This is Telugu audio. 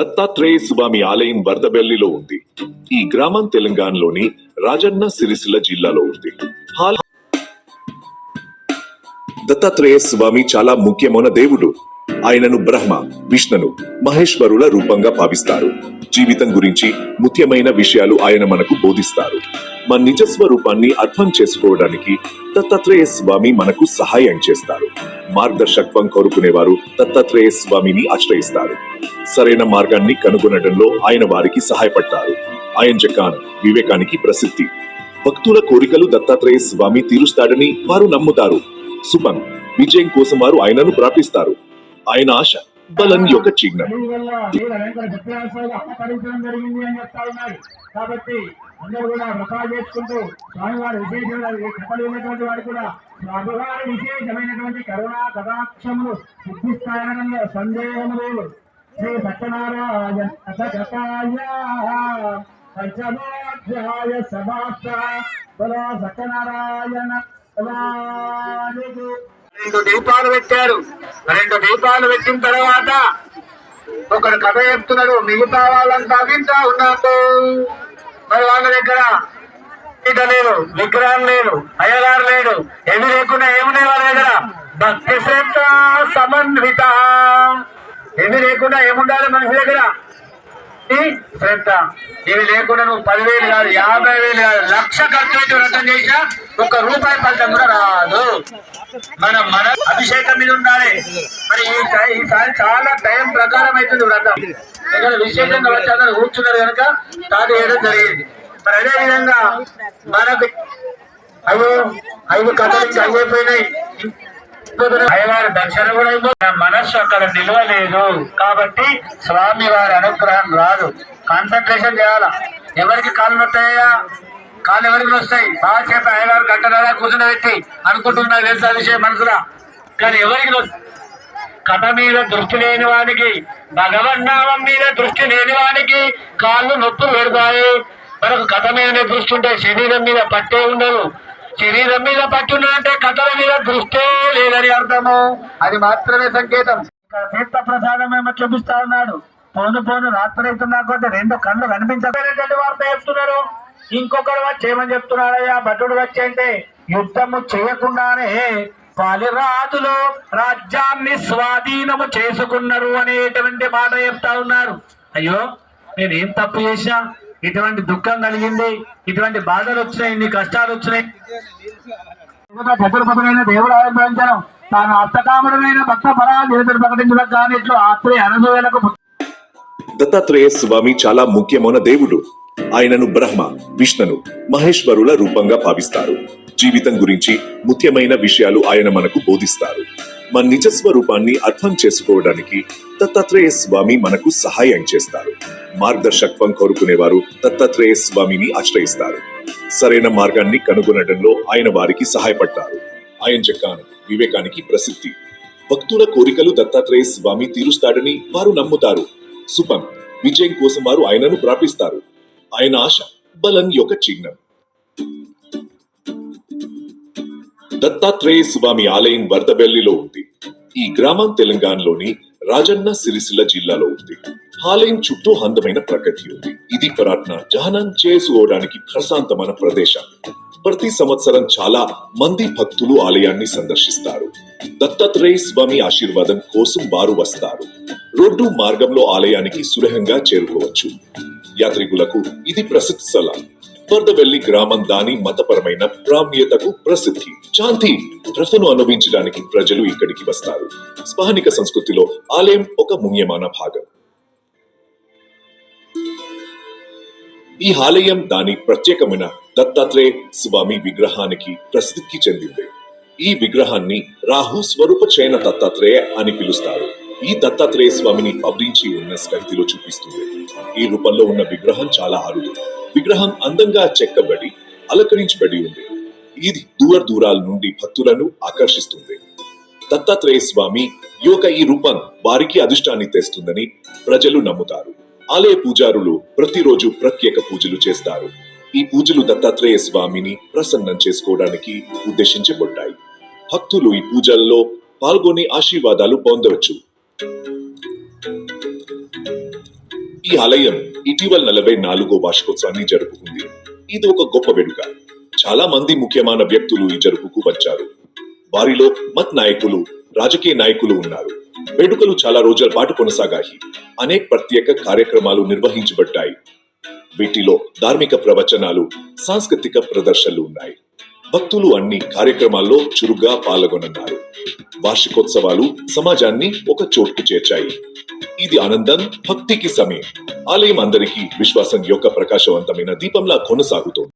దత్తాత్రేయ స్వామి ఆలయం వరదబెల్లిలో ఉంది. ఈ గ్రామం తెలంగాణలోని రాజన్న సిరిసిల్ల జిల్లాలో ఉంది. దత్తాత్రేయ స్వామి చాలా ముఖ్యమైన దేవుడు. ఆయనను బ్రహ్మ విష్ణును మహేశ్వరుల రూపంగా భావిస్తారు. జీవితం గురించి ముఖ్యమైన విషయాలు ఆయన మనకు బోధిస్తారు. మన నిజ స్వరూపాన్ని అర్థం చేసుకోవడానికి దత్తాత్రేయ స్వామి మనకు సహాయం చేస్తారు. మార్గదర్శకత్వం కోరుకునేవారు దత్తాత్రేయ స్వామిని ఆశ్రయిస్తారు. సరైన మార్గాన్ని కనుగొనడంలో ఆయన వారికి సహాయపడతారు. ఆయన జకాన్ వివేకానికి ప్రసిద్ధి. భక్తుల కోరికలు దత్తాత్రేయ స్వామి తీరుస్తాడని వారు నమ్ముతారు. సుమన్ విజయం కోసం వారు ఆయనను ప్రార్థిస్తారు. ఆయన ఆశ బలం యొక్క చిహ్నం. కాబట్టి అందరూ కూడా వ్రతాలు చేసుకుంటూ స్వామివారి విశేషమైన ఈ కథలు ఉన్నటువంటి వారు కూడా స్వామివారి విశేషమైనటువంటి కరుణా కటాక్షములు సిద్ధిస్తాయనడంలో సందేహం లేదు. శ్రీ సత్యనారాయణ కథకథాయ పంచమాధ్యాయ సమాప్త బలో సత్యనారాయణ భగవానుడు. రెండు దీపాలు పెట్టారు. రెండు దీపాలు పెట్టిన తర్వాత ఒకడు కథ చెప్తున్నాడు మిగతా వాళ్ళంతా వింటా ఉన్నాడు మరి వాళ్ళ దగ్గర ఇక లేదు విగ్రహం లేదు అయ్యగారు లేడు ఏమి లేకుండా ఏమున్నాయి వాళ్ళ దగ్గర. భక్తి శ్రద్ధ సమన్విత. ఏమి లేకుండా ఏముండాలి మనిషి దగ్గర? ఈ శ్రద్ధ. ఇవి లేకుండా నువ్వు పదివేలు కాదు యాభై వేలు కాదు లక్ష ఖర్చు పెట్టి వ్రతం చేసినా ఒక్క రూపాయి ఫలితం కూడా రాదు. మన మన అభిషేకం మీద ఉండాలి. మరి ఈ ఈసారి చాలా టైం ప్రకారం అవుతుంది వ్రతం. ఇక్కడ విశేషంగా వచ్చి కూర్చున్నారు కనుక తాత వేయడం జరిగింది. మరి అదే విధంగా మనకు అయ్యో ఐదు కథలు ఇంకా అయిపోయినాయి. అయ్యవారి దర్శనం కూడా అయిపోయింది. మనస్సు అక్కడ నిలవలేదు. కాబట్టి స్వామి వారి అనుగ్రహం రాదు. కాన్సన్ట్రేషన్ చేయాల? ఎవరికి కాళ్ళు నొస్తాయా కాళ్ళు ఎవరికి వస్తాయి బాగా చెప్పి అయ్యగారు గంటన్నర కూర్చుని పెట్టి అనుకుంటున్నారు తెలుసా విషయం మనసులా? కానీ ఎవరికి కథ మీద దృష్టి లేని వానికి భగవన్నామం మీద దృష్టి లేని వానికి కాళ్ళు నొప్పులు పెడతాయి. మనకు కథ మీద దృష్టి ఉంటే శరీరం మీద పట్టే ఉండదు. శరీరం మీద పట్టున్నదంటే కథల మీద దృష్టే లేదని అర్థము. అది మాత్రమే సంకేతం. తీర్థ ప్రసాదం ఏమో చూపిస్తా ఉన్నాడు. పోను పోను రాత్రి అవుతున్నా కొద్ది రెండు కళ్ళు కనిపించలేనటువంటి వార్త చెప్తున్నారు. ఇంకొకరు వచ్చి ఏమని చెప్తున్నాడయ్యా? భటుడు వచ్చి అంటే యుద్ధము చేయకుండానే పాలిరాజులు రాజ్యాన్ని స్వాధీనము చేసుకున్నారు అనేటువంటి మాట చెప్తా ఉన్నారు. అయ్యో నేనేం తప్పు చేశా? ఇటువంటి దుఃఖం కలిగింది ఇటువంటి బాధలు వచ్చినాయి ఇన్ని కష్టాలు వచ్చినాయి. చతుర్పతులైన దేవుడు ఆవిర్భవించడం తాను అర్థకాముడమైన భక్త పరాధీనతను ప్రకటించడం కానీ ఇట్లు అనసూయలకు దత్తాత్రేయ స్వామి చాలా ముఖ్యమైన దేవుడు. ఆయనను బ్రహ్మ విష్ణును మహేశ్వరుల రూపంగా భావిస్తారు. జీవితం గురించి ముఖ్యమైన విషయాలు ఆయన మనకు బోధిస్తారు. మన నిజస్వరూపాన్ని అర్థం చేసుకోవడానికి దత్తాత్రేయ స్వామి మనకు సహాయం చేస్తారు. మార్గదర్శకత్వం కోరుకునేవారు దత్తాత్రేయ స్వామిని ఆశ్రయిస్తారు. సరైన మార్గాన్ని కనుగొనడంలో ఆయన వారికి సహాయపడతారు ఆయన చెక్కాను వివేకానికి ప్రసిద్ధి. భక్తుల కోరికలు దత్తాత్రేయ స్వామి తీరుస్తాడని వారు నమ్ముతారు. సుపం విజయం కోసం వారు ఆయనను ప్రాపిస్తారు. ఆయన ఆశ బలం యొక్క చిహ్నం. దత్తాత్రేయ స్వామి ఆలయం వరదబెల్లిలో ఉంది. ఈ గ్రామం తెలంగాణలోని రాజన్న సిరిసిల్ల జిల్లాలో ఉంది. ఆలయం చుట్టూ అందమైన ప్రకృతి ఉంది. ఇది ప్రార్థన జహనం చేసుకోవడానికి ప్రశాంతమైన ప్రదేశం. ప్రతి సంవత్సరం చాలా మంది భక్తులు ఆలయాన్ని సందర్శిస్తారు. దత్తాత్రేయ స్వామి ఆశీర్వాదం కోసం వారు వస్తారు. రోడ్డు మార్గంలో ఆలయానికి సులభంగా చేరుకోవచ్చు. యాత్రికులకు ఇది ప్రసిద్ధ స్థలం. వరదవెల్లి గ్రామం దాని మతపరమైన ప్రామ్యతకు ప్రసిద్ధి. శాంతి ప్రసను అనుభవించడానికి ప్రజలు ఇక్కడికి వస్తారు. స్థానిక సంస్కృతిలో ఆలయం ఒక ముఖ్యమైన భాగం. ఈ ఆలయం దాని ప్రత్యేకమైన దత్తాత్రేయ స్వామి విగ్రహానికి ప్రసిద్ధికి చెందింది. ఈ విగ్రహాన్ని రాహు స్వరూప చైన దత్తాత్రేయ అని పిలుస్తారు. ఈ దత్తాత్రేయ స్వామిని పవరించి ఉన్న స్కృతిలో చూపిస్తుంది. ఈ రూపంలో ఉన్న విగ్రహం చాలా అరుదు. విగ్రహం అందంగా చెక్కబడి అలంకరించబడి ఉంది. ఇది దూర దూరాల నుండి భక్తులను ఆకర్షిస్తుంది. దత్తాత్రేయ స్వామి యొక్క ఈ రూపం వారికి అదృష్టాన్ని తెస్తుందని ప్రజలు నమ్ముతారు. ఆలయ పూజారులు ప్రతిరోజు ప్రత్యేక పూజలు చేస్తారు. ఈ పూజలు దత్తాత్రేయ స్వామిని ప్రసన్నం చేసుకోవడానికి ఉద్దేశించబడ్డాయి. భక్తులు ఈ పూజల్లో పాల్గొని ఆశీర్వాదాలు పొందవచ్చు. ఈ ఆలయం ఇటీవల నలభై నాలుగో వార్షికోత్సవాన్ని జరుపుకుంది. ఇది ఒక గొప్ప వేడుక. చాలా మంది ముఖ్యమైన వ్యక్తులు ఈ జరుపుకు వచ్చారు. వారిలో మత్ నాయకులు రాజకీయ నాయకులు ఉన్నారు. వేడుకలు చాలా రోజుల పాటు కొనసాగాయి. అనేక ప్రత్యేక కార్యక్రమాలు నిర్వహించబడ్డాయి. వీటిలో ధార్మిక ప్రవచనాలు సాంస్కృతిక ప్రదర్శనలు ఉన్నాయి. భక్తులు అన్ని కార్యక్రమాల్లో చురుగ్గా పాల్గొనున్నారు. వార్షికోత్సవాలు సమాజాన్ని ఒక చోటుకు చేర్చాయి. ఇది ఆనందం భక్తికి సమయం ఆలయం అందరికీ విశ్వాసం యొక్క ప్రకాశవంతమైన దీపంలా కొనసాగుతోంది.